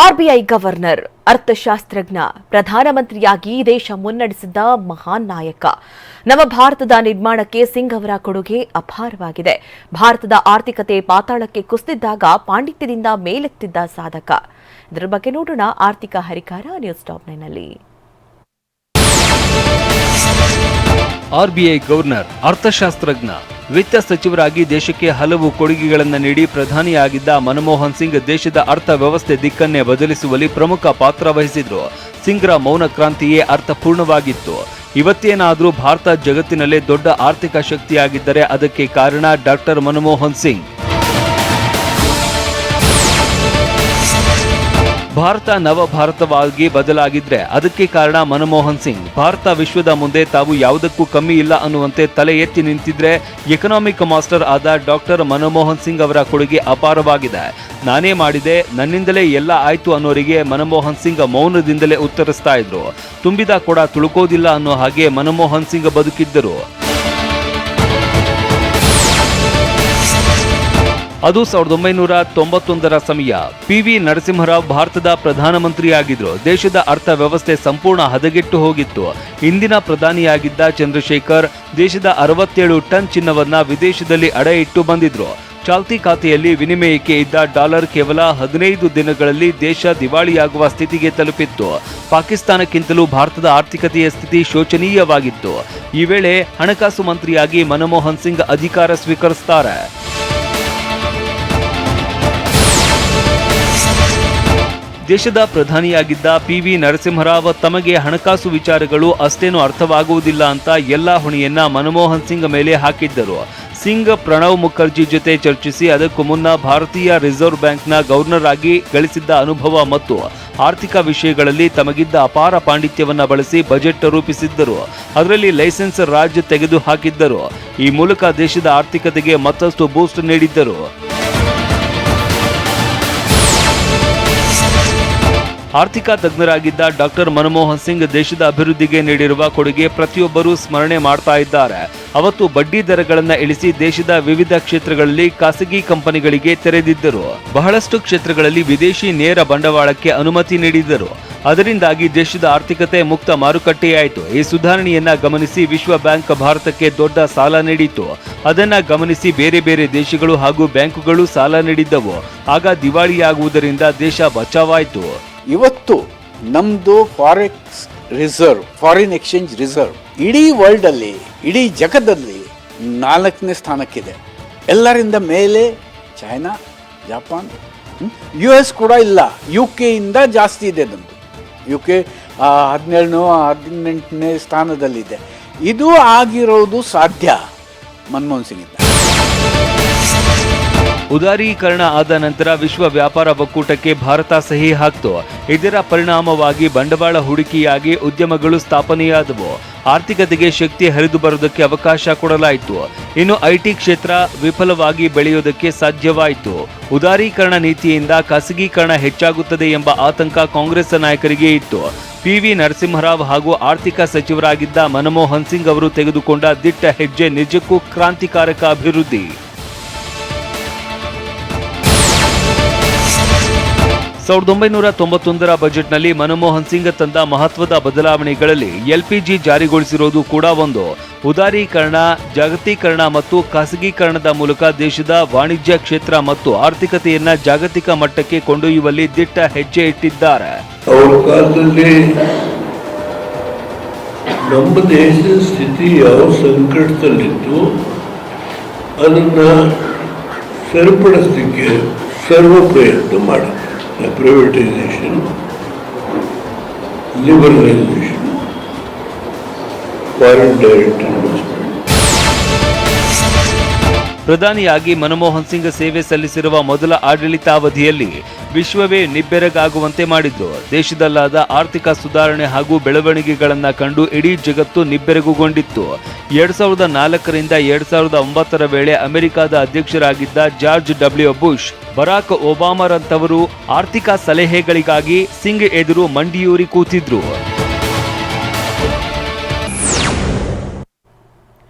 RBI governor, ಅರ್ಥಶಾಸ್ತ್ರಜ್ಞ, ಪ್ರಧಾನಮಂತ್ರಿಯಾಗಿ ದೇಶ ಮುನ್ನಡೆಸಿದ್ದ ಮಹಾನ್ ನಾಯಕ. ನವ ಭಾರತದ ನಿರ್ಮಾಣಕ್ಕೆ ಸಿಂಗ್ ಅವರ ಕೊಡುಗೆ ಅಪಾರವಾಗಿದೆ. ಭಾರತದ ಆರ್ಥಿಕತೆ ಪಾತಾಳಕ್ಕೆ ಕುಸಿದಿದ್ದಾಗ ಪಾಂಡಿತ್ಯದಿಂದ ಮೇಲೆತ್ತಿದ್ದ ಸಾಧಕ. ಇದರ ಬಗ್ಗೆ ನೋಡೋಣ ಆರ್ಥಿಕ ಹರಿಕಾರ ನ್ಯೂಸ್ ಟಾಪ್ ನೈನ್ನಲ್ಲಿ. ಆರ್ಬಿಐ ಗವರ್ನರ್, ಅರ್ಥಶಾಸ್ತ್ರಜ್ಞ ವಿತ್ತ ಸಚಿವರಾಗಿ ದೇಶಕ್ಕೆ ಹಲವು ಕೊಡುಗೆಗಳನ್ನು ನೀಡಿ ಪ್ರಧಾನಿಯಾಗಿದ್ದ ಮನಮೋಹನ್ ಸಿಂಗ್ ದೇಶದ ಅರ್ಥವ್ಯವಸ್ಥೆ ದಿಕ್ಕನ್ನೇ ಬದಲಿಸುವಲ್ಲಿ ಪ್ರಮುಖ ಪಾತ್ರ ವಹಿಸಿದ್ರು. ಸಿಂಗ್ರ ಮೌನ ಕ್ರಾಂತಿಯೇ ಅರ್ಥಪೂರ್ಣವಾಗಿತ್ತು. ಇವತ್ತೇನಾದರೂ ಭಾರತ ಜಗತ್ತಿನಲ್ಲೇ ದೊಡ್ಡ ಆರ್ಥಿಕ ಶಕ್ತಿಯಾಗಿದ್ದರೆ ಅದಕ್ಕೆ ಕಾರಣ ಡಾಕ್ಟರ್ ಮನಮೋಹನ್ ಸಿಂಗ್. ಭಾರತ ನವ ಭಾರತವಾಗಿ ಬದಲಾಗಿದ್ರೆ ಅದಕ್ಕೆ ಕಾರಣ ಮನಮೋಹನ್ ಸಿಂಗ್. ಭಾರತ ವಿಶ್ವದ ಮುಂದೆ ತಾವು ಯಾವುದಕ್ಕೂ ಕಮ್ಮಿ ಇಲ್ಲ ಅನ್ನುವಂತೆ ತಲೆ ಎತ್ತಿ ನಿಂತಿದ್ರೆ ಎಕನಾಮಿಕ್ ಮಾಸ್ಟರ್ ಆದ ಡಾಕ್ಟರ್ ಮನಮೋಹನ್ ಸಿಂಗ್ ಅವರ ಕೊಡುಗೆ ಅಪಾರವಾಗಿದೆ. ನಾನೇ ಮಾಡಿದೆ, ನನ್ನಿಂದಲೇ ಎಲ್ಲ ಆಯ್ತು ಅನ್ನೋರಿಗೆ ಮನಮೋಹನ್ ಸಿಂಗ್ ಮೌನದಿಂದಲೇ ಉತ್ತರಿಸ್ತಾ ಇದ್ರು. ತುಂಬಿದ ಕೂಡ ತುಳುಕೋದಿಲ್ಲ ಅನ್ನೋ ಹಾಗೆ ಮನಮೋಹನ್ ಸಿಂಗ್ ಬದುಕಿದ್ದರು. ಅದು ಸಾವಿರದ ಒಂಬೈನೂರ ತೊಂಬತ್ತೊಂದರ ಸಮಯ. ಪಿ ವಿ ನರಸಿಂಹರಾವ್ ಭಾರತದ ಪ್ರಧಾನಮಂತ್ರಿಯಾಗಿದ್ದರು ದೇಶದ ಅರ್ಥವ್ಯವಸ್ಥೆ ಸಂಪೂರ್ಣ ಹದಗೆಟ್ಟು ಹೋಗಿತ್ತು. ಇಂದಿನ ಪ್ರಧಾನಿಯಾಗಿದ್ದ ಚಂದ್ರಶೇಖರ್ ದೇಶದ ಅರವತ್ತೇಳು ಟನ್ ಚಿನ್ನವನ್ನ ವಿದೇಶದಲ್ಲಿ ಅಡ ಇಟ್ಟು ಬಂದಿದ್ರು. ಚಾಲ್ತಿ ಖಾತೆಯಲ್ಲಿ ವಿನಿಮಯಕ್ಕೆ ಇದ್ದ ಡಾಲರ್ ಕೇವಲ ಹದಿನೈದು ದಿನಗಳಲ್ಲಿ ದೇಶ ದಿವಾಳಿಯಾಗುವ ಸ್ಥಿತಿಗೆ ತಲುಪಿತ್ತು. ಪಾಕಿಸ್ತಾನಕ್ಕಿಂತಲೂ ಭಾರತದ ಆರ್ಥಿಕತೆಯ ಸ್ಥಿತಿ ಶೋಚನೀಯವಾಗಿತ್ತು. ಈ ವೇಳೆ ಹಣಕಾಸು ಮಂತ್ರಿಯಾಗಿ ಮನಮೋಹನ್ ಸಿಂಗ್ ಅಧಿಕಾರ ಸ್ವೀಕರಿಸುತ್ತಾರೆ ದೇಶದ ಪ್ರಧಾನಿಯಾಗಿದ್ದ ಪಿ ವಿ ನರಸಿಂಹರಾವ್ ತಮಗೆ ಹಣಕಾಸು ವಿಚಾರಗಳು ಅಷ್ಟೇನು ಅರ್ಥವಾಗುವುದಿಲ್ಲ ಅಂತ ಎಲ್ಲ ಹೊಣೆಯನ್ನ ಮನಮೋಹನ್ ಸಿಂಗ್ ಮೇಲೆ ಹಾಕಿದ್ದರು. ಸಿಂಗ್ ಪ್ರಣವ್ ಮುಖರ್ಜಿ ಜೊತೆ ಚರ್ಚಿಸಿ ಅದಕ್ಕೂ ಮುನ್ನ ಭಾರತೀಯ ರಿಸರ್ವ್ ಬ್ಯಾಂಕ್ನ ಗವರ್ನರ್ ಆಗಿ ಗಳಿಸಿದ್ದ ಅನುಭವ ಮತ್ತು ಆರ್ಥಿಕ ವಿಷಯಗಳಲ್ಲಿ ತಮಗಿದ್ದ ಅಪಾರ ಪಾಂಡಿತ್ಯವನ್ನು ಬಳಸಿ ಬಜೆಟ್ ರೂಪಿಸಿದ್ದರು. ಅದರಲ್ಲಿ ಲೈಸೆನ್ಸ್ ರಾಜ್ ತೆಗೆದು ಹಾಕಿದ್ದರು ಈ ಮೂಲಕ ದೇಶದ ಆರ್ಥಿಕತೆಗೆ ಮತ್ತಷ್ಟು ಬೂಸ್ಟ್ ನೀಡಿದ್ದರು. ಆರ್ಥಿಕ ತಜ್ಞರಾಗಿದ್ದ ಡಾಕ್ಟರ್ ಮನಮೋಹನ್ ಸಿಂಗ್ ದೇಶದ ಅಭಿವೃದ್ಧಿಗೆ ನೀಡಿರುವ ಕೊಡುಗೆ ಪ್ರತಿಯೊಬ್ಬರೂ ಸ್ಮರಣೆ ಮಾಡ್ತಾ ಇದ್ದಾರೆ. ಅವತ್ತು ಬಡ್ಡಿ ದರಗಳನ್ನು ಇಳಿಸಿ ದೇಶದ ವಿವಿಧ ಕ್ಷೇತ್ರಗಳಲ್ಲಿ ಖಾಸಗಿ ಕಂಪನಿಗಳಿಗೆ ತೆರೆದಿದ್ದರು. ಬಹಳಷ್ಟು ಕ್ಷೇತ್ರಗಳಲ್ಲಿ ವಿದೇಶಿ ನೇರ ಬಂಡವಾಳಕ್ಕೆ ಅನುಮತಿ ನೀಡಿದ್ದರು. ಅದರಿಂದಾಗಿ ದೇಶದ ಆರ್ಥಿಕತೆ ಮುಕ್ತ ಮಾರುಕಟ್ಟೆಯಾಯಿತು. ಈ ಸುಧಾರಣೆಯನ್ನ ಗಮನಿಸಿ ವಿಶ್ವ ಬ್ಯಾಂಕ್ ಭಾರತಕ್ಕೆ ದೊಡ್ಡ ಸಾಲ ನೀಡಿತು ಅದನ್ನ ಗಮನಿಸಿ ಬೇರೆ ಬೇರೆ ದೇಶಗಳು ಹಾಗೂ ಬ್ಯಾಂಕುಗಳು ಸಾಲ ನೀಡಿದ್ದವು. ಆಗ ದಿವಾಳಿಯಾಗುವುದರಿಂದ ದೇಶ ಬಚಾವಾಯಿತು. ಇವತ್ತು ನಮ್ಮದು forex reserve foreign exchange reserve ಇಡೀ ವರ್ಲ್ಡಲ್ಲಿ ಇಡೀ ಜಗತ್ತಲ್ಲಿ ನಾಲ್ಕನೇ ಸ್ಥಾನಕ್ಕಿದೆ. ಎಲ್ಲರಿಂದ ಮೇಲೆ ಚೈನಾ ಜಪಾನ್ ಯು ಎಸ್ ಕೂಡ ಇಲ್ಲ. ಯು ಕೆಯಿಂದ ಜಾಸ್ತಿ ಇದೆ ನಮ್ಮದು ಯು ಕೆ ಹದಿನೇಳನೋ, ಹದಿನೆಂಟನೇ ಸ್ಥಾನದಲ್ಲಿದೆ. ಇದು ಆಗಿರೋದು ಸಾಧ್ಯ ಮನಮೋಹನ್ ಸಿಂಗ್ ಇಂದ. ಉದಾರೀಕರಣ ಆದ ನಂತರ ವಿಶ್ವ ವ್ಯಾಪಾರ ಒಕ್ಕೂಟಕ್ಕೆ ಭಾರತ ಸಹಿ ಹಾಕ್ತು. ಇದರ ಪರಿಣಾಮವಾಗಿ ಬಂಡವಾಳ ಹೂಡಿಕೆಯಾಗಿ ಉದ್ಯಮಗಳು ಸ್ಥಾಪನೆಯಾದವು. ಆರ್ಥಿಕತೆಗೆ ಶಕ್ತಿ ಹರಿದು ಬರುವುದಕ್ಕೆ ಅವಕಾಶ ಕೊಡಲಾಯಿತು. ಇನ್ನು ಐಟಿ ಕ್ಷೇತ್ರ ವಿಫಲವಾಗಿ ಬೆಳೆಯುವುದಕ್ಕೆ ಸಾಧ್ಯವಾಯಿತು. ಉದಾರೀಕರಣ ನೀತಿಯಿಂದ ಖಾಸಗೀಕರಣ ಹೆಚ್ಚಾಗುತ್ತದೆ ಎಂಬ ಆತಂಕ ಕಾಂಗ್ರೆಸ್ ನಾಯಕರಿಗೆ ಇತ್ತು. ಪಿ ವಿ ನರಸಿಂಹರಾವ್ ಹಾಗೂ ಆರ್ಥಿಕ ಸಚಿವರಾಗಿದ್ದ ಮನಮೋಹನ್ ಸಿಂಗ್ ಅವರು ತೆಗೆದುಕೊಂಡ ದಿಟ್ಟ ಹೆಜ್ಜೆ ನಿಜಕ್ಕೂ ಕ್ರಾಂತಿಕಾರಕ ಅಭಿವೃದ್ಧಿ. ಸಾವಿರದ ಒಂಬೈನೂರ ತೊಂಬತ್ತೊಂದರ ಬಜೆಟ್ನಲ್ಲಿ ಮನಮೋಹನ್ ಸಿಂಗ್ ತಂದ ಮಹತ್ವದ ಬದಲಾವಣೆಗಳಲ್ಲಿ ಎಲ್ಪಿಜಿ ಜಾರಿಗೊಳಿಸಿರೋದು ಕೂಡ ಒಂದು. ಉದಾರೀಕರಣ, ಜಾಗತೀಕರಣ ಮತ್ತು ಖಾಸಗೀಕರಣದ ಮೂಲಕ ದೇಶದ ವಾಣಿಜ್ಯ ಕ್ಷೇತ್ರ ಮತ್ತು ಆರ್ಥಿಕತೆಯನ್ನ ಜಾಗತಿಕ ಮಟ್ಟಕ್ಕೆ ಕೊಂಡೊಯ್ಯುವಲ್ಲಿ ದಿಟ್ಟ ಹೆಜ್ಜೆ ಇಟ್ಟಿದ್ದಾರೆ. ನಮ್ಮ ದೇಶದ ಸ್ಥಿತಿ ಯಾವ ಸಂಕಟದಲ್ಲಿತ್ತು, ಅದನ್ನು ಸರಿಪಡಿಸಲಿಕ್ಕೆ ಸರ್ವ ಪ್ರಯತ್ನ the privatization, liberalization, foreign direct investment. ಪ್ರಧಾನಿಯಾಗಿ ಮನಮೋಹನ್ ಸಿಂಗ್ ಸೇವೆ ಸಲ್ಲಿಸಿರುವ ಮೊದಲ ಆಡಳಿತಾವಧಿಯಲ್ಲಿ ವಿಶ್ವವೇ ನಿಬ್ಬೆರಗಾಗುವಂತೆ ಮಾಡಿದ್ರು ದೇಶದಲ್ಲಾದ ಆರ್ಥಿಕ ಸುಧಾರಣೆ ಹಾಗೂ ಬೆಳವಣಿಗೆಗಳನ್ನು ಕಂಡು ಇಡೀ ಜಗತ್ತು ನಿಬ್ಬೆರಗುಗೊಂಡಿತ್ತು. ಎರಡ್ ಸಾವಿರದ ನಾಲ್ಕರಿಂದ ಎರಡ್ ಸಾವಿರದ ಒಂಬತ್ತರ ವೇಳೆ ಅಮೆರಿಕದ ಅಧ್ಯಕ್ಷರಾಗಿದ್ದ ಜಾರ್ಜ್ ಡಬ್ಲ್ಯೂ ಬುಷ್, ಬರಾಕ್ ಒಬಾಮರಂತವರು ಆರ್ಥಿಕ ಸಲಹೆಗಳಿಗಾಗಿ ಸಿಂಗ್ ಎದುರು ಮಂಡಿಯೂರಿ ಕೂತಿದ್ರು.